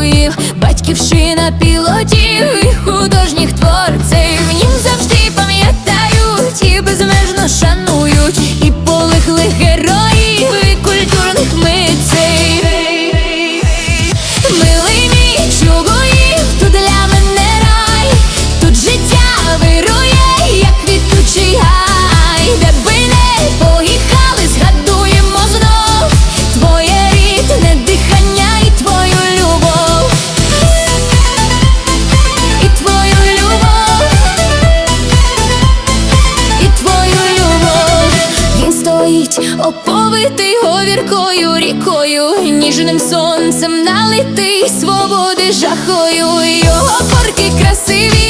героїв, батьківщина пілотів і художніх творців. оповитий говіркою рікою, ніжним сонцем налитий свободи жахою, його порки красиві.